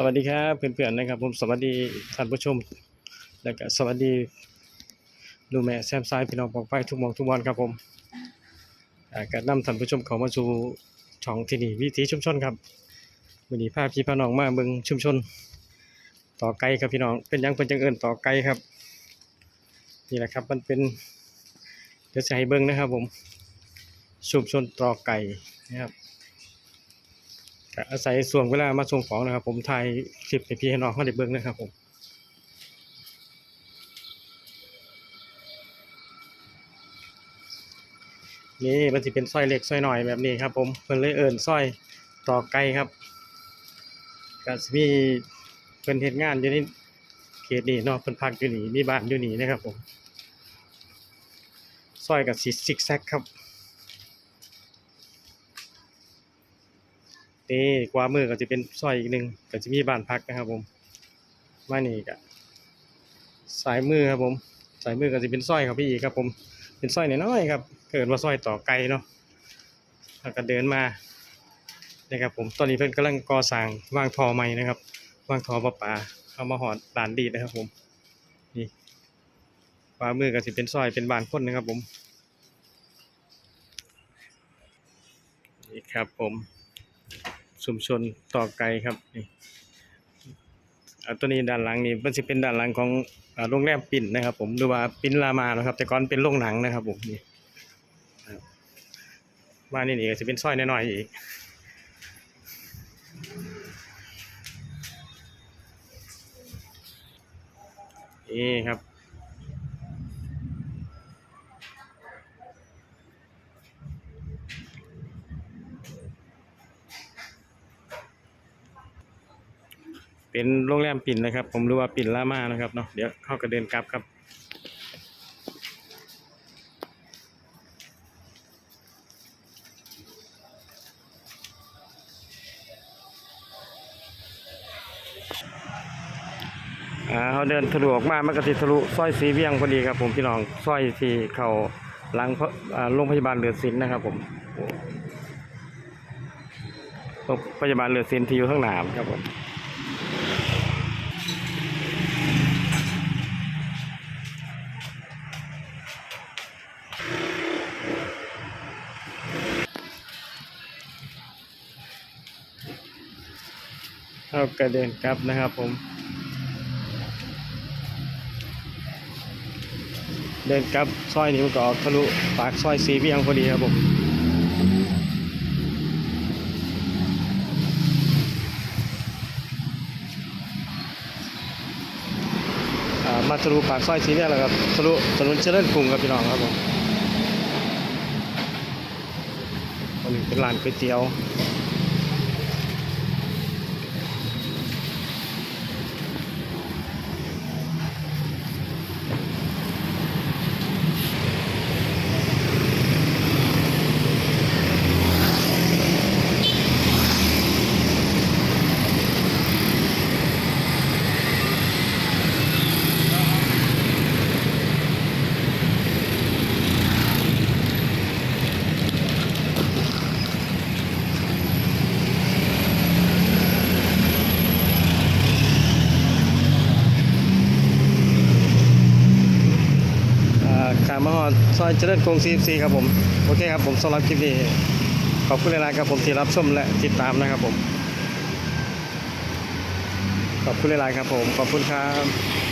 สวัสดีครับเพื่อนๆนะครับผมสวัสดีท่านผู้ชม และก็สวัสดีลูแม่แซมซ้ายพี่น้องปองไปทุกมองทุกวันครับผมอาก็นำท่านผู้ชมเข้ามาสู่ช่องที่นี่วิถีชุมชนครับวันนี้พาพี่พน้องมาเบิ่งชุมชน ต่อไก่ครับพี่น้องเป็นยังเป็นจังเอิญต่อไก่ครับ นี่แหละครับมันเป็นเดี๋ยวจะให้เบิ่งนะครับผมชุมชนต่อไก่นะครับ ก็อาศัยส่วงเวลามาส่งของนะครับ ผมถ่ายคลิปให้พี่ให้น้องเขาได้เบิ่งนะครับผมนี่มันจะเป็นสร้อยเล็กสร้อยหน่อยแบบนี้ครับ ผมเพิ่นเลยเอิญสร้อยต่อไก่ครับก็สิมีเพิ่นเฮ็ดงานอยู่ในเขตนี้เนาะเพิ่นพักอยู่นี่มีบ้านอยู่นี่นะครับผมสร้อยกับสิซิกแซกครับ นี่ขวามือก็จะเป็นซอยอีกหนึ่งก็จะมีบ้านพักนะครับ ผมมานี่ก็สายมือครับ ผมสายมือก็จะเป็นซอยครับพี่อีกครับ ผมเป็นซอยน้อยๆครับเกิดว่าซอยต่อไกลเนาะแล้วก็เดินมานะครับ ผมตอนนี้เพิ่นกำลังก่อสร้างวางทอใหม่นะครับวางทอประปาเข้ามาหอดด่านดีนะครับ ผมนี่ขวามือก็จะเป็นซอยเป็นบ้านคนนะครับ ผมนี่ครับผม ชุมชนต่อไกลครับนี่ตัวนี้ด้านหลังนี่มันจะเป็นด้านหลังของโรงแรมปิ่นนะครับ ผมหรือว่าปิ่นรามานะครับ แต่ก่อนเป็นโรงหนังนะครับผมนี่บบ้านนี่นี่ก็จะเป็นซอยน้อยๆอีกนี่ครับ เป็นโรงแรมปิ่นนะครับ ผมรู้ว่าปิ่นล่ามานะครับเนาะเดี๋ยวเข้าก็เดินกลับครับอ่าเขาเดินทะลุออกมามันก็ติทะลุซอยสีเวียงพอดีครับ ผมพี่น้องซอยที่เขาหลังพระโรงพยาบาลเลือดสินนะครับ ผมโรงพยาบาลเลือดสินที่อยู่ข้างหน้าครับผม เราก็เดินกลับนะครับผม เดินกลับซอยนี้มันก็ออกทะลุปากซอยสีเวียงพอดีครับผมมาทะลุปากซอยสีเวียงแล้วครับทะลุถนนเจริญกรุงครับพี่น้องครับผมนี้เป็นร้านก๋วยเตี๋ยว อ่า ขามมาฮอดซอยเจริญกรุง44ครับผม โอเคครับผมสำหรับคลิปนี้ ขอบคุณเลายๆครับผมที่รับชมและติดตามนะครับผม ขอบคุณเลยครับผม ขอบคุณครับ